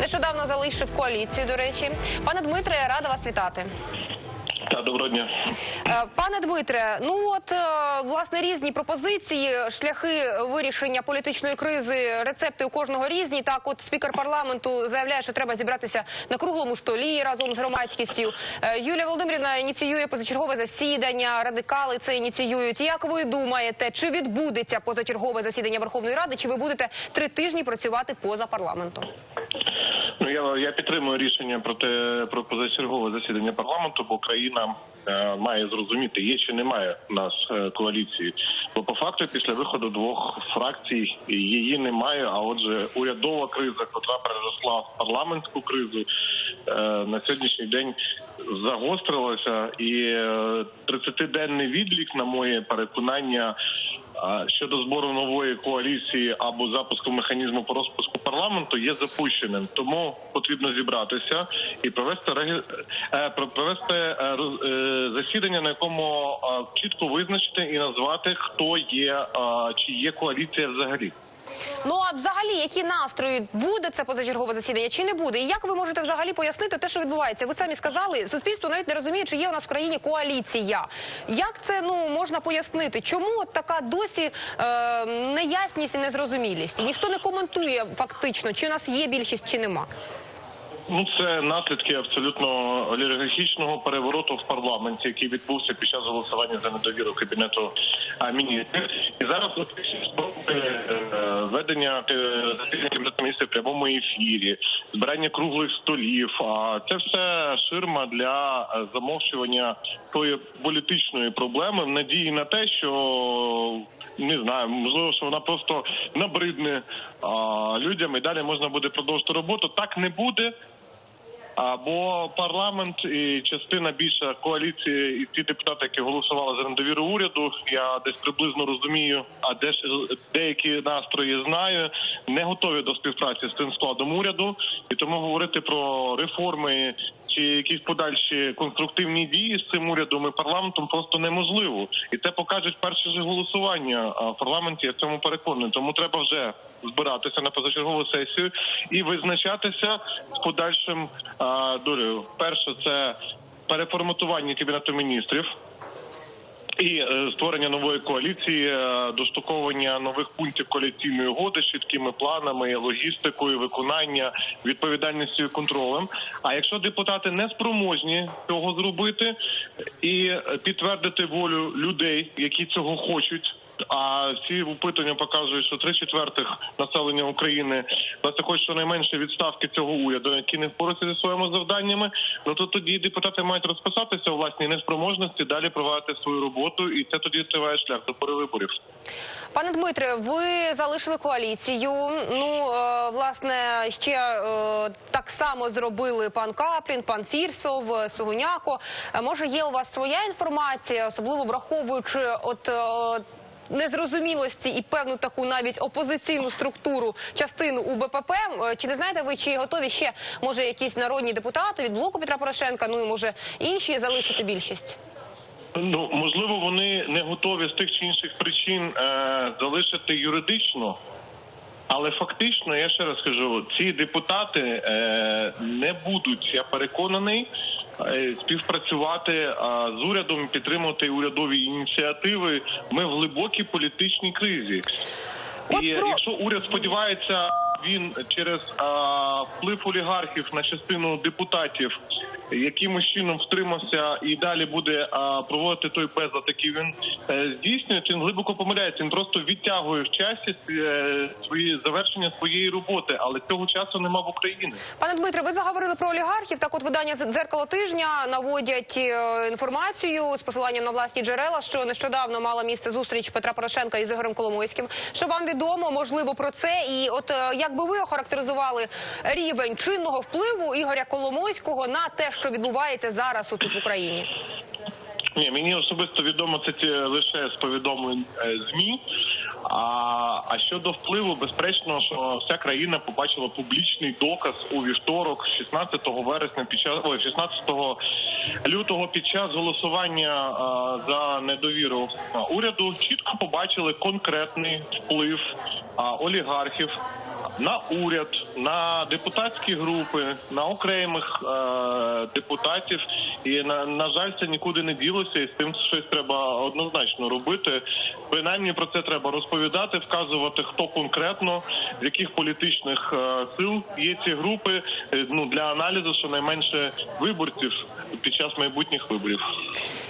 Нещодавно залишив коаліцію. До речі, пане Дмитре, рада вас вітати. Та доброго дня. Е, Пане Дмитре, ну от е, власне різні пропозиції, шляхи вирішення політичної кризи, рецепти у кожного різні. Так, от спікер парламенту заявляє, що треба зібратися на круглому столі разом з громадськістю. Е, Юлія Володимирівна ініціює позачергове засідання. Радикали це ініціюють. Як ви думаєте, чи відбудеться позачергове засідання Верховної Ради? Чи ви будете три тижні працювати поза парламентом? Ну я, я підтримую рішення про те про позачергове засідання парламенту, бо країна е, має зрозуміти, є чи немає в нас е, коаліції. Бо по факту, після виходу двох фракцій її немає. А отже, урядова криза, котра переросла в парламентську кризу, е, на сьогоднішній день загострилася, і е, 30-денний відлік, на моє переконання. Щодо збору нової коаліції або запуску механізму по розпуску парламенту є запущеним, тому потрібно зібратися і провести е, провести е, е, засідання, на якому чітко визначити і назвати, хто є чи є коаліція взагалі. Ну а взагалі, які настрої буде це позачергове засідання чи не буде? І як ви можете взагалі пояснити те, що відбувається? Ви самі сказали, суспільство навіть не розуміє, чи є у нас в країні коаліція. Як це ну можна пояснити? Чому от така досі е, неясність і незрозумілість? І ніхто не коментує фактично, чи у нас є більшість, чи нема. Ну, це наслідки абсолютно олігархічного перевороту в парламенті, який відбувся під час голосування за недовіру кабінету міністрів. І зараз е, ведення е, кабінету міністрів в прямому ефірі, збирання круглих столів. А це все ширма для замовчування тої політичної проблеми в надії на те, що не знаю, можливо, що вона просто набридне а, людям, і далі можна буде продовжити роботу. Так не буде. Або парламент і частина більша коаліції, і ті депутати, які голосували за недовіру уряду, я десь приблизно розумію, а де деякі настрої знаю, не готові до співпраці з цим складом уряду, і тому говорити про реформи якісь подальші конструктивні дії з цим урядом і парламентом просто неможливо. І це покажуть перші ж голосування в парламенті. Я цьому переконаний. Тому треба вже збиратися на позачергову сесію і визначатися з подальшим долею. Перше це переформатування кабінету міністрів. І е, створення нової коаліції, е, доштуковування нових пунктів коаліційної угоди з чіткими планами, логістикою, виконання, відповідальністю і контролем. А якщо депутати не спроможні цього зробити і підтвердити волю людей, які цього хочуть. А всі опитування показують, що три четвертих населення України власне хоче щонайменше відставки цього уряду, які не впораються зі своїми завданнями. Ну то тоді депутати мають розписатися у власній неспроможності, далі провадити свою роботу, і це тоді триває шлях до перевиборів. Пане Дмитре, ви залишили коаліцію. Ну е, власне ще е, так само зробили пан Каплін, пан Фірсов, е, Сугуняко. Може, є у вас своя інформація, особливо враховуючи от. Незрозумілості і певну таку навіть опозиційну структуру частину УБПП. Е, Чи не знаєте ви, чи готові ще може якісь народні депутати від блоку Петра Порошенка? Ну і може інші залишити більшість? Ну можливо, вони не готові з тих чи інших причин е, залишити юридично. Але фактично, я ще раз кажу, ці депутати е, не будуть, я переконаний, співпрацювати е, з урядом, підтримувати урядові ініціативи. Ми в глибокій політичній кризі. І якщо уряд сподівається, він через е, вплив олігархів на частину депутатів якимось чином втримався і далі буде е, проводити той безлад, який він е, здійснює, він глибоко помиляється. Він просто відтягує в часі е, свої завершення своєї роботи, але цього часу нема в Україні. Пане Дмитре, ви заговорили про олігархів. Так, от видання дзеркало тижня наводять е, інформацію з посиланням на власні джерела, що нещодавно мала місце зустріч Петра Порошенка із Ігорем Коломойським. Що вам відомо, можливо, про це? І от е, як би ви охарактеризували рівень чинного впливу Ігоря Коломойського на те, що відбувається зараз тут в Україні? Ні, мені особисто відомо це лише з повідомлень е, змі. А, а щодо впливу, безперечно, що вся країна побачила публічний доказ у вівторок, 16 вересня, під час ой, 16 лютого, під час голосування а, за недовіру уряду, чітко побачили конкретний вплив а, олігархів на уряд, на депутатські групи, на окремих е, депутатів. І на, на жаль, це нікуди не ділося, і з цим щось треба однозначно робити. Принаймні про це треба розповідати, вказувати, хто конкретно, з яких політичних е, сил є ці групи. е, ну для аналізу щонайменше виборців під час майбутніх виборів.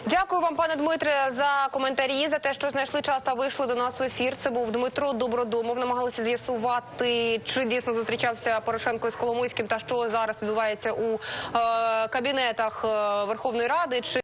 Дякую вам, пане Дмитре, за коментарі, за те, що знайшли час та вийшли до нас в ефір. Це був Дмитро Добродомов. Намагалися з'ясувати, чи дійсно зустрічався Порошенко з Коломийським та що зараз відбувається у е, кабінетах е, Верховної Ради. Чи